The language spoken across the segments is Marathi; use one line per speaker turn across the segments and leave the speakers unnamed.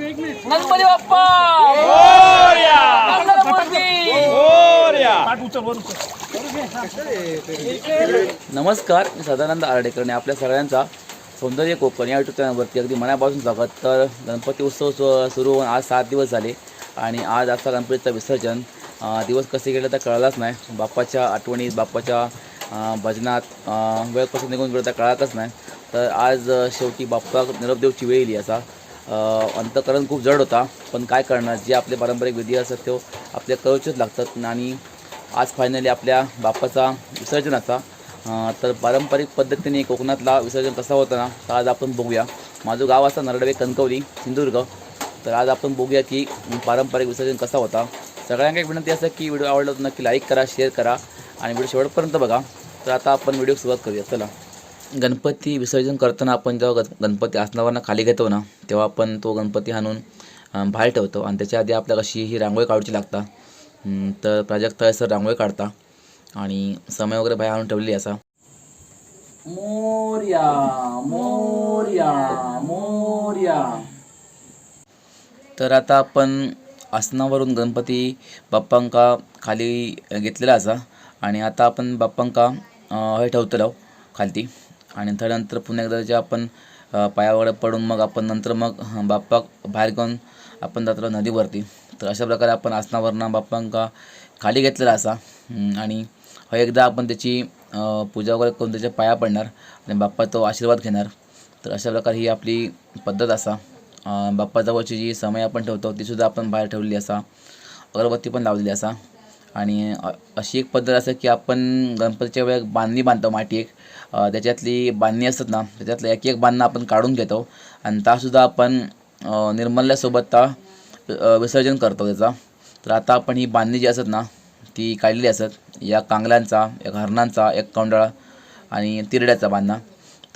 गणपती बाप्पा. नमस्कार मी सदानंद आर्डेकर आणि आपल्या सगळ्यांचा सौंदर्य कोकण या युट्यूब चॅनलवरती अगदी मनापासून स्वागत. तर गणपती उत्सव सुरू होऊन आज सात दिवस झाले आणि आज असा गणपतीचं विसर्जन दिवस कसे गेले तर कळलाच नाही. बाप्पाच्या आठवणीत बाप्पाच्या भजनात वेळ कसं निघून गेलं तर कळतच नाही. तर आज शेवटी बाप्पा निरोप देवची वेळ येईल असा. अं, अंतकरण खूप जड होता. पण काय करणार? जे आपले पारंपरिक विधी असतात तो आपल्या करूचेच लागतात. आणि आज फायनली आपल्या बाप्पाचा विसर्जनाचा तर पारंपरिक पद्धतीने कोकणातला विसर्जन कसा होता ना तर आज आपण बघूया. माझं गाव असतं नरडवे कणकवली सिंधुदुर्ग. तर आज आपण बघूया की पारंपरिक विसर्जन कसा होता. सगळ्यांना एक विनंती असं की व्हिडिओ आवडला तर नक्की लाईक करा शेअर करा आणि व्हिडिओ शेवटपर्यंत बघा. तर आता आपण व्हिडिओ सुरुवात करूया. चला. गणपती विसर्जन करताना आपण जेव्हा गणपती आसनावरनं खाली घेतो ना तेव्हा आपण तो गणपती हाणून अं, बाहेर ठेवतो. आणि त्याच्या आधी आपल्याला कशी ही रांगोळी काढूची लागता. तर प्राजक्ता सर रांगोळी काढता. आणि समय वगैरे बाहेर आणून ठेवलेली असा. मोर्या मोर्या मोर्या. तर आता आपण आसनावरून गणपती बाप्पांका खाली घेतलेला असा. आणि आता आपण बाप्पांका हे ठेवतलो खालती. आणि त्यानंतर पुन्हा एकदा जे आपण पायावर पडून मग आपण नंतर मग बाप्पाक बाप्पा बाहेर घेऊन आपण जातो नदीवरती. तर अशा प्रकारे आपण आसनावरनं बाप्पांका खाली घेतलेला असा. आणि हो एकदा आपण त्याची पूजा वगैरे करून त्याच्या पाया पडणार आणि बाप्पा तो आशीर्वाद घेणार. तर अशा प्रकारे ही आपली पद्धत असा. बाप्पाजवळची जी समय आपण ठेवतो तीसुद्धा आपण बाहेर ठेवलेली असा. अगरबत्ती पण लावलेली असा. आणि अशी एक पद्धत असं की आपण गणपतीच्या वेळेस बांधणी बांधतो माटी एक. त्याच्यातली बांधणी असतात ना त्याच्यातलं एक एक बांधणं आपण काढून घेतो. आणि त्यासुद्धा आपण निर्मल्यासोबत ता विसर्जन करतो त्याचा. तर आता आपण ही बांधणी जी असत ना ती काढलेली असत या कांगल्यांचा एक हरणांचा एक कौंडळा आणि तिरड्याचा बांधणा.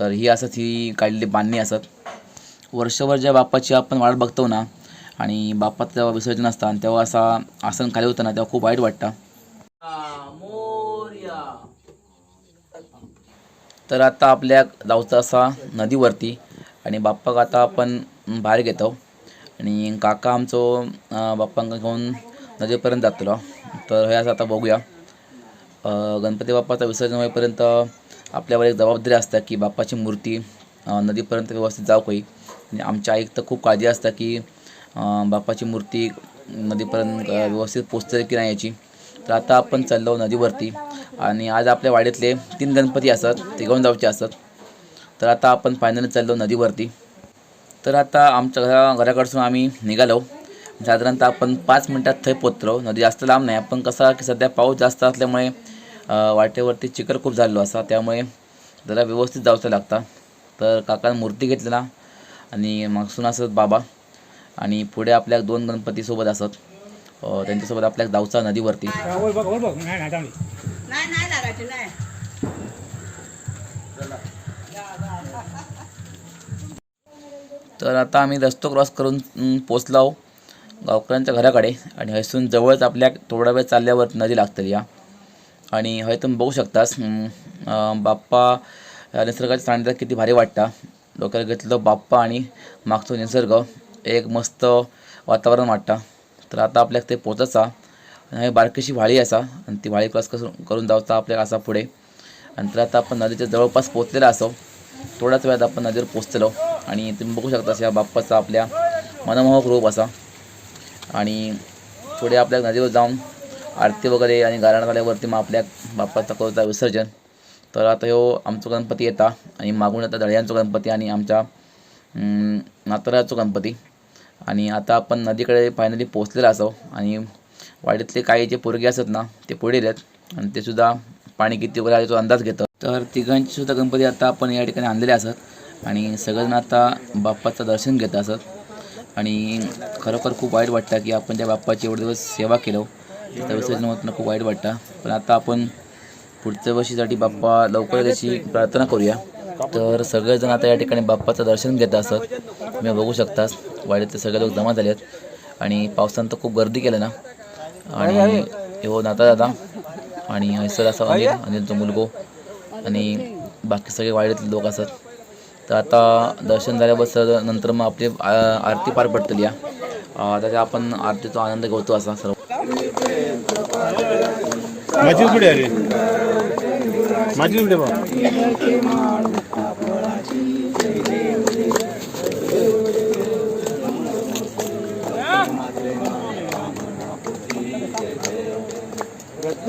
तर ही असत ही काढलेली बांधणी असत वर्षभर ज्या बाप्पाची आपण वाट बघतो ना आणि बाप्पाचं जेव्हा विसर्जन असतं आणि तेव्हा असा आसन खाली होतं ना तेव्हा खूप वाईट वाटतं. तर आता आपल्या गावचा असा नदीवरती आणि बाप्पाक आता आपण बाहेर घेतो. आणि काका आमचो बाप्पांका घेऊन नदीपर्यंत जातलो. तर हे असं आता बघूया. गणपती बाप्पाचं विसर्जन होईपर्यंत आपल्यावर एक जबाबदारी असते की बाप्पाची मूर्ती नदीपर्यंत व्यवस्थित जाऊ काही आणि आमच्या आईक तर खूप काळजी असते की बाप्पाची मूर्ती नदीपर्यंत व्यवस्थित पोचते की नाही याची. तर आता आपण चाललो नदीवरती आणि आज आपल्या वाडीतले तीन गणपती असतात ते घेऊन जाऊचे असतात तर आता आपण फायनली चाललो नदीवरती. तर आता आमच्या घरा घराकडसून आम्ही निघालो. साधारणतः आपण पाच मिनटात थंय पोचलो नदी जास्त लांब नाही आपण कसा की सध्या पाऊस जास्त असल्यामुळे वाटेवरती चिखल खूप झालेलो असा. त्यामुळे जरा व्यवस्थित जावचं लागतं. तर काकानं मूर्ती घेतलेला आणि मागसून असत बाबा. आणि पुढे आपल्या दोन गणपती सोबत असत त्यांच्यासोबत आपल्या जाऊचा नदीवरती.
वर बघ वर बघ नाही नाही चांगली
नाही नाही लागायची नाही.
तर आता आम्ही रस्तो क्रॉस करून पोचलो गावकऱ्यांच्या घराकडे. आणि हयसून जवळच आपल्या थोडा वेळ चालल्यावर नदी लागतली या आणि हय तुम्ही बघू शकतास बाप्पा या निसर्गाच्या सानिध्यात किती भारी वाटता. डोक्याला घेतलं बाप्पा आणि मागचं निसर्ग. एक मस्त वातावरण वाटतं. तर आता आपल्याक ते पोचायचा आणि हे बारकीशी व्हाळी असा. आणि ती व्हाळी क्रॉस करून करून जावचा आपल्याला असा पुढे. आणि तर आता आपण नदीच्या जवळपास पोचलेला असो. थोड्याच वेळात आपण नदीवर पोचलेलो आणि तुम्ही बघू शकता या बाप्पाचा आपल्या मनमोहक रूप असा. आणि पुढे आपल्या नदीवर जाऊन आरती वगैरे आणि गारण झाल्यावरती मग आपल्या बाप्पाचा करता विसर्जन. तर आता ह्यो आमचो गणपती येता. आणि मागून येता दळ्यांचो गणपती आणि आमच्या नातराचो गणपती. आणि आता आपण नदीकडे फायनली पोचलेला असो. आणि वाडीतले काही जे पोरगे असतात ना ते पुढे आहेत आणि ते सुद्धा पाणी किती वगैरे आहे तो अंदाज घेतो तर तिघांचे सुद्धा गणपती आता आपण या ठिकाणी आणलेले असत आणि सगळेजण आता बाप्पाचं दर्शन घेत असत आणि खरोखर खूप वाईट वाटतं की आपण त्या बाप्पाची एवढे दिवस सेवा केलो. त्या विसर्जन होतं खूप वाईट वाटतं. पण आता आपण पुढच्या वर्षीसाठी बाप्पा लवकर त्याची प्रार्थना करूया. तर सगळेजण आता या ठिकाणी बाप्पाचं दर्शन घेत असत तुम्ही बघू शकतास. वाडीतले सगळे लोक जमा झाले आहेत. आणि पावसानं तर खूप गर्दी केलं ना. आणि हो नाता दादा. आणि हैसर असा अनिल अनिलचा मुलगो. आणि बाकी सगळे वाडीतले लोक असत तर आता दर्शन झाल्याबद्दल नंतर मग आपली आरती पार पडतली या. त्याच्या आपण आरतीचा आनंद घेतो असा सर्व.
माझी कुठे माझी कुठे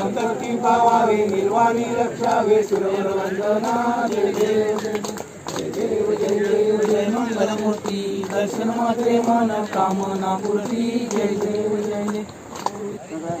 संकटी पावावे निर्वाणी रक्षावे सुरवर वंदना जय. जय देव जय देव जय मंगलमूर्ती दर्शन मात्रे मन कामना पूर्ती जय देव जय देव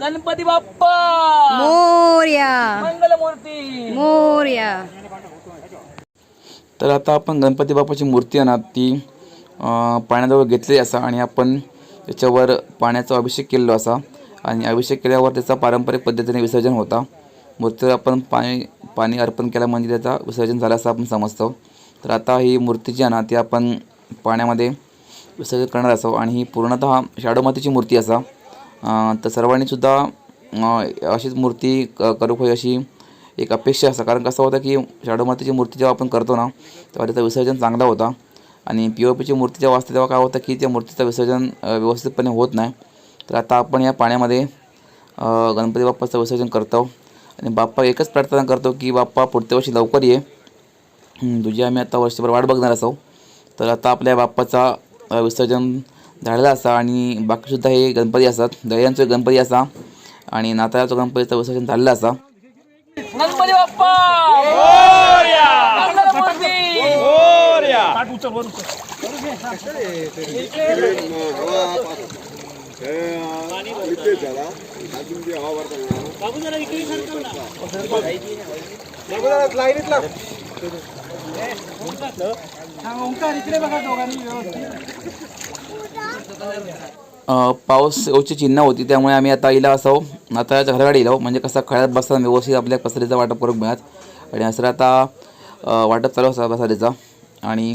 गणपती बाप्पा!
मोर्या.
मंगलमूर्ती!
मोर्या.
तर आता आपण गणपती बाप्पाची मूर्ती आहे ना ती पाण्याजवळ घेतली असा आणि आपण त्याच्यावर पाण्याचा अभिषेक केलेलो असा. आणि अभिषेक केल्यावर त्याचा पारंपरिक पद्धतीने विसर्जन होता. मूर्तीवर आपण पाणी पाणी अर्पण केलं म्हणजे त्याचा विसर्जन झालं असं आपण समजतो. तर आता ही मूर्ती जी आहे ना ती आपण पाण्यामध्ये विसर्जन करणार असो. आणि ही पूर्णतः शाडोमातीची मूर्ती असा. तर सर्वांनीसुद्धा अशीच मूर्ती क करूक होई अशी एक अपेक्षा असा. कारण कसं होतं की शाडोमातीची मूर्ती जेव्हा आपण करतो ना तेव्हा त्याचं विसर्जन चांगला होता. आणि पी ओ पीची मूर्ती जेव्हा असते तेव्हा काय होतं की त्या मूर्तीचं विसर्जन व्यवस्थितपणे होत नाही. तर आता आपण या पाण्यामध्ये गणपती बाप्पाचं विसर्जन करतो. आणि बाप्पा एकच प्रार्थना करतो की बाप्पा पुढच्या वर्षी लवकर ये. हं, तुझी आम्ही आता वर्षभर वाट बघणार असो. तर आता आपल्या बाप्पाचा विसर्जन झालेला असा आणि बाकीसुद्धा हे गणपती असतात. दह्यांचे गणपती असा आणि नाताळाचं गणपतीचं विसर्जन झालेलं असा. गणपती बाप्पा! अ, पाऊस येऊची चिन्ह होती त्यामुळे आम्ही आता इला असो आता घराकडे इलो हो, म्हणजे कसं खळ्यात बसताना व्यवस्थित आपल्या पसरीचा वाटप करून मिळत. आणि असं आता अ, वाटप चालू असा पसरीचा आणि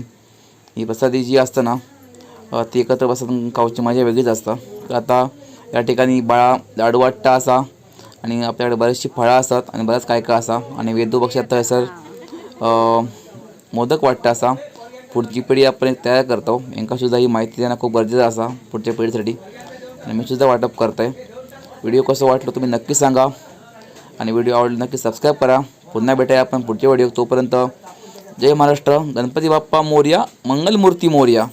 ही प्रसादी जी असतं ना ती एकत्र बसून खाऊची मजा वेगळीच असतं. तर आता या ठिकाणी बाळा लाडू वाटता असा आणि आपल्याकडे बरीचशी फळं असतात आणि बरंच काय काय असा. आणि वेदू पक्षात तर सर मोदक वाटतं असा. पुढची पिढी आपण एक तयार करतो. यांकासुद्धा ही माहिती देणं खूप गरजेचं असा पुढच्या पिढीसाठी. आणि मी सुद्धा वाटप करतो आहे व्हिडिओ कसं वाटलं तुम्ही नक्की सांगा. आणि व्हिडिओ आवडला नक्की सबस्क्राईब करा. पुन्हा भेटाय आपण पुढच्या व्हिडिओ तोपर्यंत. जय महाराष्ट्र. गणपती बाप्पा मोर्या मंगलमूर्ती मोर्या.